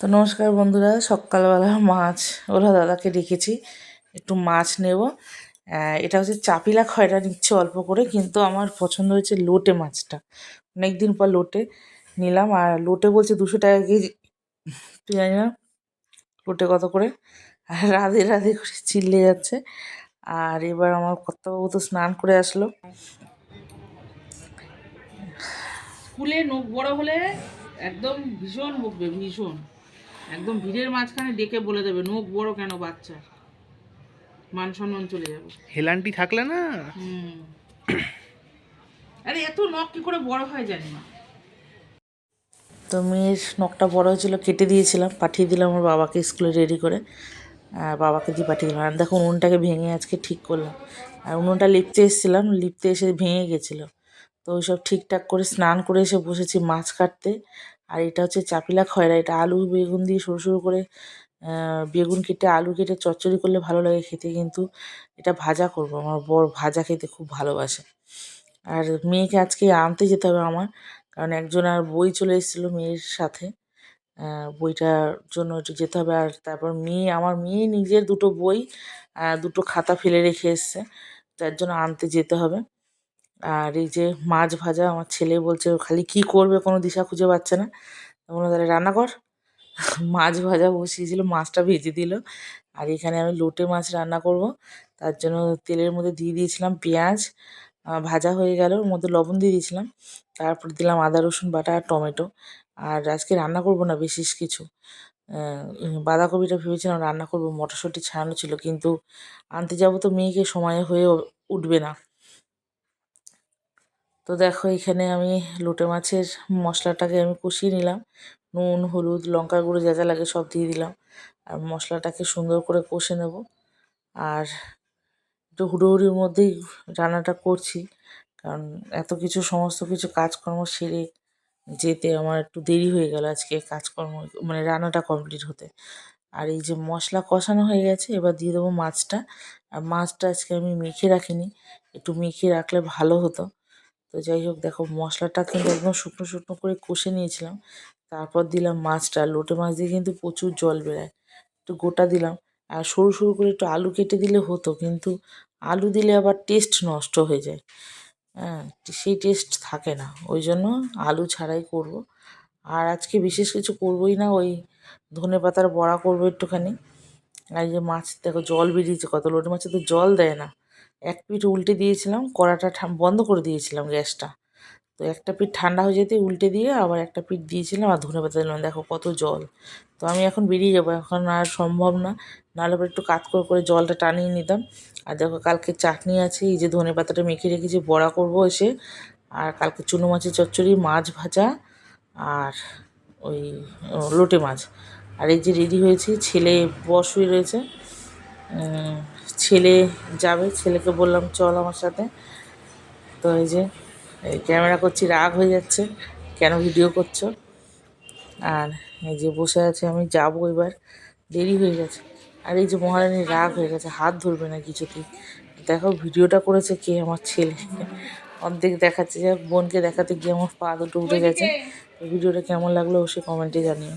তো নমস্কার বন্ধুরা, সকালবেলা মাছ ওরা দাদাকে রেখেছি একটু মাছ নেব। এটা হচ্ছে চাপিলা খয়রা, নিচ্ছে অল্প করে, কিন্তু আমার পছন্দ হয়েছে লোটে মাছটা। অনেক দিন পর লোটে নিলাম, আর লোটে বলছে দুশো টাকা কেজি। তুই জানি না, লোটে কত করে? আর রাধে রাধে করে চিল্লে যাচ্ছে। আর এবার আমার কর্তাবাবু তো স্নান করে আসলো। স্কুলে নখ বড় হলে একদম ভীষণ বকবে, ভীষণ। একদম ভিড়ের মাঝখানে ডেকে বলে দেবে নখ বড় কেন বাচ্চা? মান সম্মান চলে যাবে। হেলানটি থাকলে না? আরে এত নখ কি করে বড় হয় জানি না। তো মেয়ের নখটা বড় হয়েছিল কেটে দিয়েছিলাম পাঠিয়ে দিলাম আমার বাবাকে স্কুলে রেডি করে। আর বাবাকে দিয়ে পাঠিয়ে দিলাম। আর দেখো উনুনটাকে ভেঙে আজকে ঠিক করলাম। আর উনুনটা লিপতে এসেছিলাম লিপতে এসে ভেঙে গেছিল। তো ওইসব ঠিকঠাক করে স্নান করে এসে বসেছি মাছ কাটতে। আর এটা হচ্ছে চাপিলা খয়রা, এটা আলু, বেগুন দিয়ে সরু সরু করে বেগুন কেটে, আলু কেটে চচ্চড়ি করলে ভালো লাগে খেতে কিন্তু এটা ভাজা করব। আমার বর ভাজা খেতে খুব ভালোবাসে। আর মেয়েকে আজকে আনতে যেতে হবে আমার, কারণ একজন আর বই চলে এসেছিল মেয়ের সাথে। বইটার জন্য একটু যেতে হবে। আর তারপর মেয়ে, আমার মেয়ে নিজের দুটো বই দুটো খাতা ফেলে রেখে এসছে। যার জন্য আনতে যেতে হবে। আর এই যে মাছ ভাজা, আমার ছেলে বলছে খালি কি করবে? কোনো দিশা খুঁজে পাচ্ছে না। বললাম, তাহলে রান্না কর। মাছ ভাজা বসিয়েছিল, মাছটা ভেজে দিল। আর এখানে আমি লোটে মাছ রান্না করব। তার জন্য তেলের মধ্যে দিয়ে দিয়েছিলাম পেঁয়াজ ভাজা হয়ে গেল। ওর মধ্যে লবণ দিয়ে দিয়েছিলাম। তারপর দিলাম আদা, রসুন, বাটা আর টমেটো। আর আজকে রান্না করব না বিশেষ কিছু। বাঁধাকপিটা ভেবেছিলাম রান্না করব, মটরশুঁটি ছাড়ানো ছিল। কিন্তু আনতে যাব তো মেয়েকে, সময় হয়ে উঠবে না। তো দেখো, এখানে আমি লোটে মাছের মশলাটাকে আমি কষিয়ে নিলাম। নুন, হলুদ, লঙ্কা গুঁড়ো যা যা লাগে সব দিয়ে দিলাম। আর মশলাটাকে সুন্দর করে কষে নেব। আর একটু হুড়োহুড়ির মধ্যেই রান্নাটা করছি, কারণ এত কিছু, সমস্ত কিছু কাজকর্ম সেরে যেতে আমার একটু দেরি হয়ে গেল আজকে কাজকর্ম মানে রান্নাটা কমপ্লিট হতে। আর এই যে মশলা কষানো হয়ে গেছে, এবার দিয়ে দেবো মাছটা। আর মাছটা আজকে আমি মেখে রাখিনি। একটু মেখে রাখলে ভালো হতো। তো যাই হোক, দেখো মশলাটা কিন্তু একদম শুকনো শুকনো করে কষে নিয়েছিলাম। তারপর দিলাম মাছটা, লোটে মাছ দিয়ে কিন্তু প্রচুর জল বেরোয়। একটু গোটা দিলাম। আর সরু সরু করে একটু আলু কেটে দিলে হতো, কিন্তু আলু দিলে আবার টেস্ট নষ্ট হয়ে যায়। হ্যাঁ সেই টেস্ট থাকে না। ওই জন্য আলু ছাড়াই করব। আর আজকে বিশেষ কিছু করবই না, ওই ধনে পাতার বড়া করব একটুখানি। আর এই যে মাছ, দেখো জল বেরিয়েছে, কত লোটে মাছে তো জল দেয় না। এক পিঠ উল্টে দিয়েছিলাম, কড়াটা বন্ধ করে দিয়েছিলাম গ্যাসটা। তো একটা পিঠ ঠান্ডা হয়ে যেতে উল্টে দিয়ে আবার একটা পিঠ দিয়েছিলাম আর ধনে পাতা দিলাম দেখো কত জল। তো আমি এখন বেরিয়ে যাব, এখন আর সম্ভব না। নাহলে পরে একটু কাত করে করে জলটা টানিয়ে নিতাম। আর দেখো কালকে চাটনি আছে, এই যে ধনে পাতাটা মেখে রেখেছি, বড়া করব এসে। আর কালকে চুনো মাছের চচ্চড়ি, মাছ ভাজা আর ওই লোটে মাছ। আর এই যে রেডি হয়েছি, ছেলে বস হয়ে রয়েছে ছেলে যাবে ছেলেকে বললাম চল আমার সাথে। তো এই যে এই ক্যামেরা করছি রাগ হয়ে যাচ্ছে কেন ভিডিও করছ? আর এই যে বসে আছে আমি যাব এবার। দেরি হয়ে গেছে। আর এই যে মহারানীর রাগ হয়ে গেছে হাত ধরবে না কিছুতেই। দেখো ভিডিওটা করেছে কে? আমার ছেলে। অর্ধেক দেখাচ্ছে যে বোনকে দেখাতে গিয়ে আমার পা দুটো উঠে গেছে। ভিডিওটা কেমন লাগল অবশ্যই কমেন্টে জানিও।